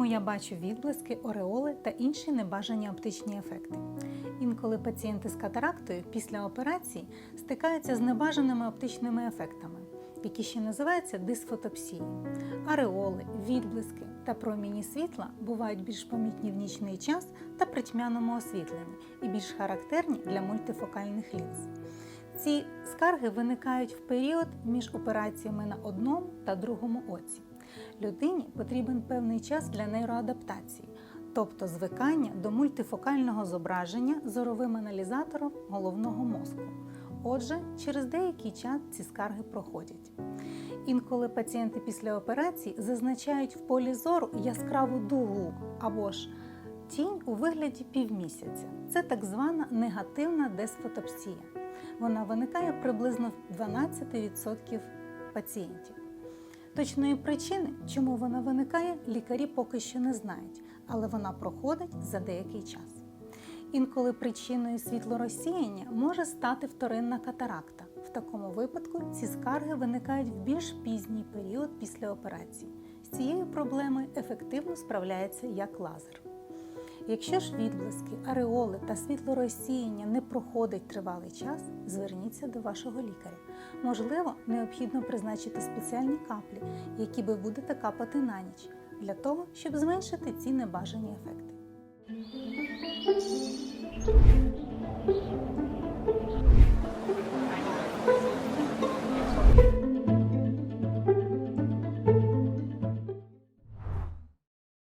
чому я бачу відблиски, ореоли та інші небажані оптичні ефекти. Інколи пацієнти з катарактою після операції стикаються з небажаними оптичними ефектами, які ще називаються дисфотопсією. Ареоли, відблиски та проміні світла бувають більш помітні в нічний час та при тьмяному освітленні і більш характерні для мультифокальних лінз. Ці скарги виникають в період між операціями на одному та другому оці. Людині потрібен певний час для нейроадаптації, тобто звикання до мультифокального зображення зоровим аналізатором головного мозку. Отже, через деякий час ці скарги проходять. Інколи пацієнти після операції зазначають в полі зору яскраву дугу або ж тінь у вигляді півмісяця. Це так звана негативна десфотопсія. Вона виникає приблизно в 12% пацієнтів. Точної причини, чому вона виникає, лікарі поки що не знають, але вона проходить за деякий час. Інколи причиною світлорозсіяння може стати вторинна катаракта. В такому випадку ці скарги виникають в більш пізній період після операції. З цією проблемою ефективно справляється як лазер. Якщо ж відблиски, ареоли та світлорозсіяння не проходить тривалий час, зверніться до вашого лікаря. Можливо, необхідно призначити спеціальні каплі, які ви будете капати на ніч, для того, щоб зменшити ці небажані ефекти.